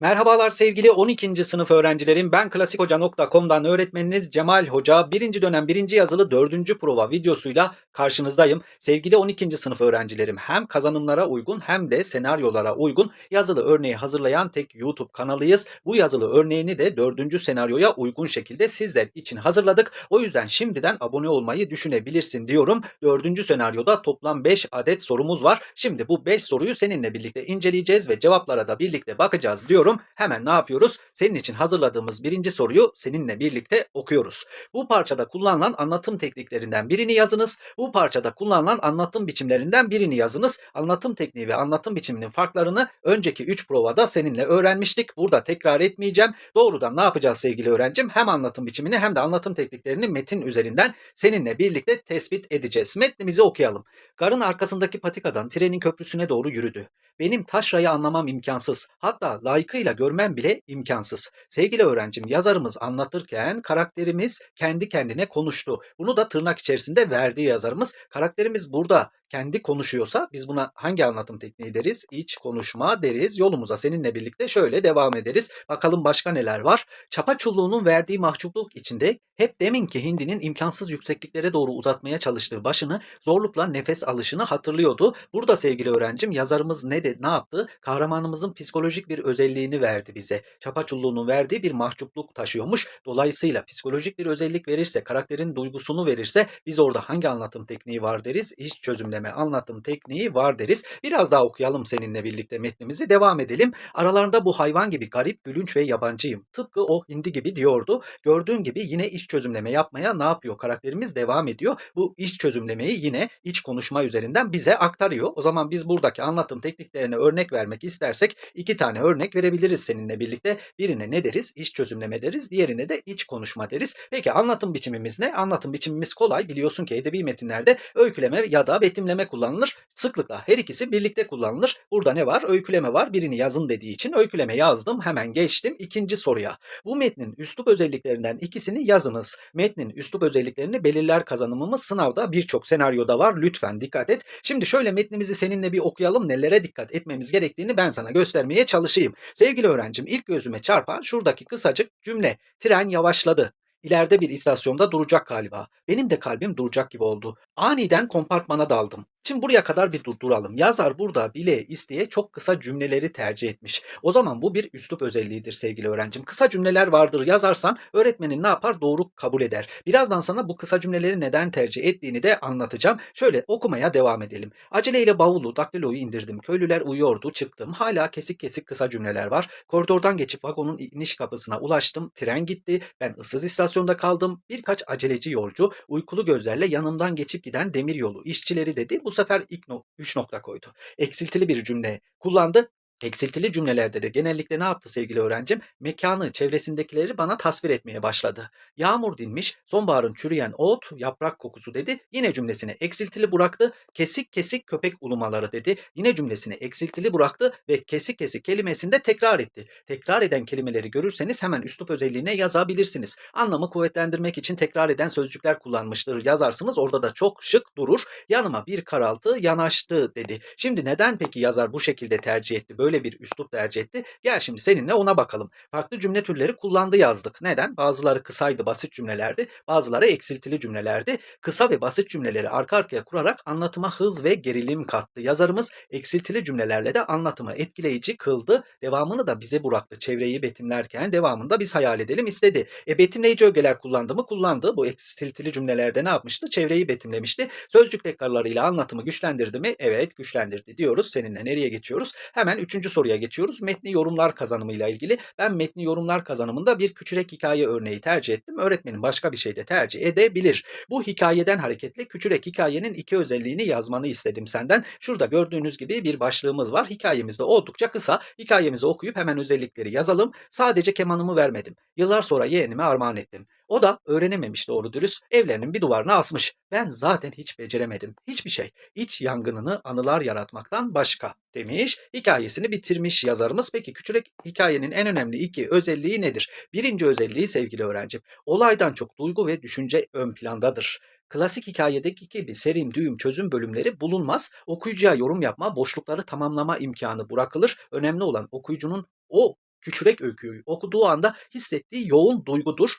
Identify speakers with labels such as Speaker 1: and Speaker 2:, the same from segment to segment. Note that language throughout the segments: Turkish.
Speaker 1: Merhabalar sevgili 12. sınıf öğrencilerim. Ben klasikhoca.com'dan öğretmeniniz Cemal Hoca. 1. dönem 1. yazılı 4. prova videosuyla karşınızdayım. Sevgili 12. sınıf öğrencilerim hem kazanımlara uygun hem de senaryolara uygun yazılı örneği hazırlayan tek YouTube kanalıyız. Bu yazılı örneğini de 4. senaryoya uygun şekilde sizler için hazırladık. O yüzden şimdiden abone olmayı düşünebilirsin diyorum. 4. senaryoda toplam 5 adet sorumuz var. Şimdi bu 5 soruyu seninle birlikte inceleyeceğiz ve cevaplara da birlikte bakacağız diyorum. Hemen ne yapıyoruz? Senin için hazırladığımız birinci soruyu seninle birlikte okuyoruz. Bu parçada kullanılan anlatım tekniklerinden birini yazınız. Bu parçada kullanılan anlatım biçimlerinden birini yazınız. Anlatım tekniği ve anlatım biçiminin farklarını önceki 3 provada seninle öğrenmiştik. Burada tekrar etmeyeceğim. Doğrudan ne yapacağız sevgili öğrencim? Hem anlatım biçimini hem de anlatım tekniklerini metin üzerinden seninle birlikte tespit edeceğiz. Metnimizi okuyalım. Garın arkasındaki patikadan trenin köprüsüne doğru yürüdü. Benim taşrayı anlamam imkansız. Hatta layıkıyla görmem bile imkansız. Sevgili öğrencim yazarımız anlatırken karakterimiz kendi kendine konuştu. Bunu da tırnak içerisinde verdiği yazarımız. Karakterimiz burada kendi konuşuyorsa biz buna hangi anlatım tekniği deriz? İç konuşma deriz. Yolumuza seninle birlikte şöyle devam ederiz. Bakalım başka neler var? Çapa çulluğunun verdiği mahcupluk içinde hep deminki hindinin imkansız yüksekliklere doğru uzatmaya çalıştığı başını zorlukla nefes alışını hatırlıyordu. Burada sevgili öğrencim yazarımız ne de ne yaptı? Kahramanımızın psikolojik bir özelliğini verdi bize. Çapa çulluğunun verdiği bir mahcupluk taşıyormuş. Dolayısıyla psikolojik bir özellik verirse, karakterin duygusunu verirse biz orada hangi anlatım tekniği var deriz? İş çözümleme anlatım tekniği var deriz. Biraz daha okuyalım seninle birlikte metnimizi. Devam edelim. Aralarında bu hayvan gibi garip, gülünç ve yabancıyım. Tıpkı o hindi gibi diyordu. Gördüğün gibi yine iş çözümleme yapmaya ne yapıyor? Karakterimiz devam ediyor. Bu iş çözümlemeyi yine iç konuşma üzerinden bize aktarıyor. O zaman biz buradaki anlatım tekniklerine örnek vermek istersek iki tane örnek verebiliriz seninle birlikte. Birine ne deriz? İş çözümleme deriz. Diğerine de iç konuşma deriz. Peki anlatım biçimimiz ne? Anlatım biçimimiz kolay. Biliyorsun ki edebi metinlerde öyküleme ya da betimleme kullanılır. Sıklıkla her ikisi birlikte kullanılır. Burada ne var? Öyküleme var. Birini yazın dediği için öyküleme yazdım. Hemen geçtim ikinci soruya. Bu metnin üslup özelliklerinden ikisini yazınız. Metnin üslup özelliklerini belirler kazanımımız sınavda birçok senaryoda var. Lütfen dikkat et. Şimdi şöyle metnimizi seninle bir okuyalım. Nelere dikkat etmemiz gerektiğini ben sana göstermeye çalışayım. Sevgili öğrencim ilk gözüme çarpan şuradaki kısacık cümle. Tren yavaşladı. İleride bir istasyonda duracak galiba. Benim de kalbim duracak gibi oldu. Aniden kompartmana daldım. Şimdi buraya kadar bir durduralım. Yazar burada bile isteye çok kısa cümleleri tercih etmiş. O zaman bu bir üslup özelliğidir sevgili öğrencim. Kısa cümleler vardır yazarsan öğretmenin ne yapar? Doğru kabul eder. Birazdan sana bu kısa cümleleri neden tercih ettiğini de anlatacağım. Şöyle okumaya devam edelim. Aceleyle bavulu, daktiloyu indirdim. Köylüler uyuyordu, çıktım. Hala kesik kesik kısa cümleler var. Koridordan geçip vagonun iniş kapısına ulaştım. Tren gitti. Ben ıssız istasyonda kaldım. Birkaç aceleci yolcu uykulu gözlerle yanımdan geçip giden demiryolu işçileri dedi. Bu sefer ilk no 3 nokta koydu. Eksiltili bir cümle kullandı. Eksiltili cümlelerde de genellikle ne yaptı sevgili öğrencim? Mekanı, çevresindekileri bana tasvir etmeye başladı. Yağmur dinmiş, sonbaharın çürüyen ot, yaprak kokusu dedi. Yine cümlesine eksiltili bıraktı. Kesik kesik köpek ulumaları dedi. Yine cümlesine eksiltili bıraktı ve kesik kesik kelimesini de tekrar etti. Tekrar eden kelimeleri görürseniz hemen üslup özelliğine yazabilirsiniz. Anlamı kuvvetlendirmek için tekrar eden sözcükler kullanmıştır yazarsınız. Orada da çok şık durur. Yanıma bir karaltı yanaştı dedi. Şimdi neden peki yazar bu şekilde tercih etti? Böyle bir üslup tercih etti. Gel şimdi seninle ona bakalım. Farklı cümle türleri kullandı yazdık. Neden? Bazıları kısaydı, basit cümlelerdi. Bazıları eksiltili cümlelerdi. Kısa ve basit cümleleri arka arkaya kurarak anlatıma hız ve gerilim kattı. Yazarımız eksiltili cümlelerle de anlatımı etkileyici kıldı. Devamını da bize bıraktı. Çevreyi betimlerken devamında biz hayal edelim istedi. E betimleyici ögeler kullandı mı? Kullandı. Bu eksiltili cümlelerde ne yapmıştı? Çevreyi betimlemişti. Sözcük tekrarlarıyla anlatımı güçlendirdi mi? Evet güçlendirdi diyoruz. Seninle nereye geçiyoruz? Hemen üçüncü soruya geçiyoruz. Metni yorumlar kazanımıyla ilgili. Ben metni yorumlar kazanımında bir küçürek hikaye örneği tercih ettim. Öğretmenin başka bir şey de tercih edebilir. Bu hikayeden hareketle küçürek hikayenin iki özelliğini yazmanı istedim senden. Şurada gördüğünüz gibi bir başlığımız var. Hikayemiz de oldukça kısa. Hikayemizi okuyup hemen özellikleri yazalım. Sadece kemanımı vermedim. Yıllar sonra yeğenime armağan ettim. O da öğrenememiş doğru dürüst. Evlerinin bir duvarına asmış. Ben zaten hiç beceremedim. Hiçbir şey. İç yangınını anılar yaratmaktan başka demiş. Hikayesini bitirmiş yazarımız. Peki küçük hikayenin en önemli iki özelliği nedir? Birinci özelliği sevgili öğrencim. Olaydan çok duygu ve düşünce ön plandadır. Klasik hikayedeki gibi serim, düğüm, çözüm bölümleri bulunmaz. Okuyucuya yorum yapma, boşlukları tamamlama imkanı bırakılır. Önemli olan okuyucunun o küçürek öyküyü okuduğu anda hissettiği yoğun duygudur.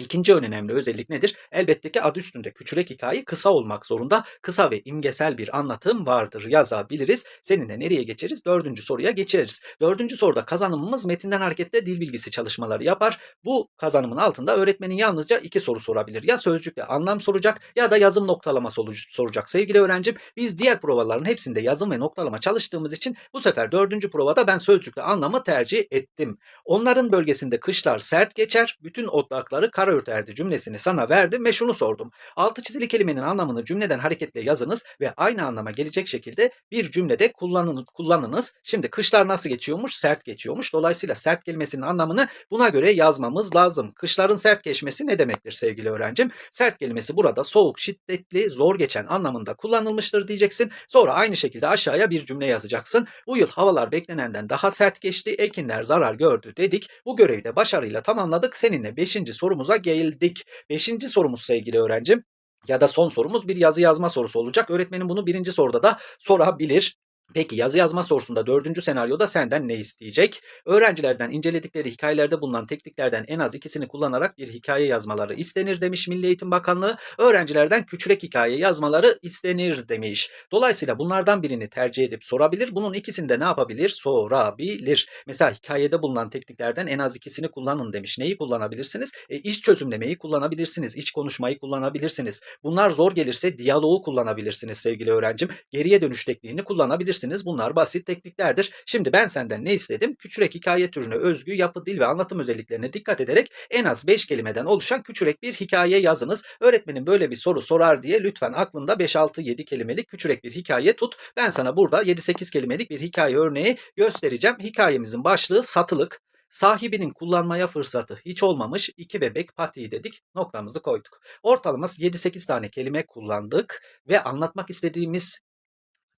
Speaker 1: İkinci önemli özellik nedir? Elbette ki adı üstünde küçürek hikaye kısa olmak zorunda. Kısa ve imgesel bir anlatım vardır yazabiliriz. Seninle nereye geçeriz? Dördüncü soruya geçeriz. Dördüncü soruda kazanımımız metinden hareketle dil bilgisi çalışmaları yapar. Bu kazanımın altında öğretmenin yalnızca iki soru sorabilir. Ya sözcükle anlam soracak ya da yazım noktalama soracak. Sevgili öğrencim biz diğer provaların hepsinde yazım ve noktalama çalıştığımız için bu sefer dördüncü provada ben sözcükle anlamı tercih ettim. Onların bölgesinde kışlar sert geçer, bütün otlakları kara örterdi cümlesini sana verdim ve şunu sordum. Altı çizili kelimenin anlamını cümleden hareketle yazınız ve aynı anlama gelecek şekilde bir cümlede kullanın, kullanınız. Şimdi kışlar nasıl geçiyormuş? Sert geçiyormuş. Dolayısıyla sert kelimesinin anlamını buna göre yazmamız lazım. Kışların sert geçmesi ne demektir sevgili öğrencim? Sert kelimesi burada soğuk, şiddetli, zor geçen anlamında kullanılmıştır diyeceksin. Sonra aynı şekilde aşağıya bir cümle yazacaksın. Bu yıl havalar beklenenden daha sert geçti, ekinler zarar gördü dedik. Bu görevi de başarıyla tamamladık. Seninle 5. sorumuza geldik. 5. sorumuz sevgili öğrencim ya da son sorumuz bir yazı yazma sorusu olacak. Öğretmenim bunu birinci soruda da sorabilir. Peki yazı yazma sorusunda dördüncü senaryoda senden ne isteyecek? Öğrencilerden inceledikleri hikayelerde bulunan tekniklerden en az ikisini kullanarak bir hikaye yazmaları istenir demiş Milli Eğitim Bakanlığı. Öğrencilerden küçürek hikaye yazmaları istenir demiş. Dolayısıyla bunlardan birini tercih edip sorabilir. Bunun ikisini de ne yapabilir? Sorabilir. Mesela hikayede bulunan tekniklerden en az ikisini kullanın demiş. Neyi kullanabilirsiniz? E, iş çözümlemeyi kullanabilirsiniz. iç konuşmayı kullanabilirsiniz. Bunlar zor gelirse diyaloğu kullanabilirsiniz sevgili öğrencim. Geriye dönüş tekniğini kullanabilirsiniz. Bunlar basit tekniklerdir. Şimdi ben senden ne istedim? Küçürek hikaye türüne özgü yapı, dil ve anlatım özelliklerine dikkat ederek en az 5 kelimeden oluşan küçürek bir hikaye yazınız. Öğretmenim böyle bir soru sorar diye lütfen aklında 5-6-7 kelimelik küçürek bir hikaye tut. Ben sana burada 7-8 kelimelik bir hikaye örneği göstereceğim. Hikayemizin başlığı satılık. Sahibinin kullanmaya fırsatı hiç olmamış iki bebek patiği dedik noktamızı koyduk. Ortalaması 7-8 tane kelime kullandık ve anlatmak istediğimiz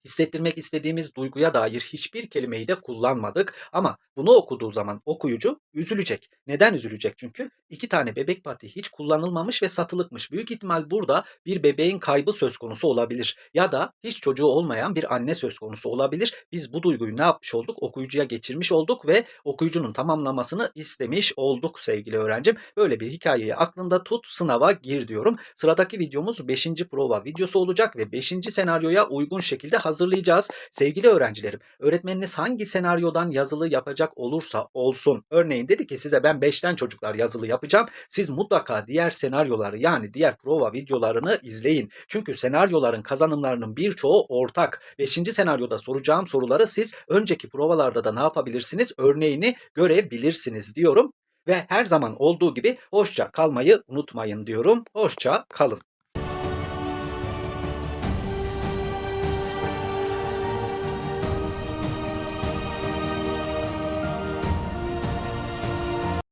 Speaker 1: hissettirmek istediğimiz duyguya dair hiçbir kelimeyi de kullanmadık. Ama bunu okuduğu zaman okuyucu üzülecek. Neden üzülecek? Çünkü iki tane bebek pati hiç kullanılmamış ve satılıkmış. Büyük ihtimal burada bir bebeğin kaybı söz konusu olabilir. Ya da hiç çocuğu olmayan bir anne söz konusu olabilir. Biz bu duyguyu ne yapmış olduk? Okuyucuya geçirmiş olduk ve okuyucunun tamamlamasını istemiş olduk sevgili öğrencim. Böyle bir hikayeyi aklında tut, sınava gir diyorum. Sıradaki videomuz 5. prova videosu olacak ve 5. senaryoya uygun şekilde hazırlayacağız. Sevgili öğrencilerim, öğretmeniniz hangi senaryodan yazılı yapacak olursa olsun. Örneğin dedi ki size ben 5'ten çocuklar yazılı yapacağım. Siz mutlaka diğer senaryoları yani diğer prova videolarını izleyin. Çünkü senaryoların kazanımlarının birçoğu ortak. 5. senaryoda soracağım soruları siz önceki provalarda da ne yapabilirsiniz? Örneğini görebilirsiniz diyorum. Ve her zaman olduğu gibi hoşça kalmayı unutmayın diyorum. Hoşça kalın.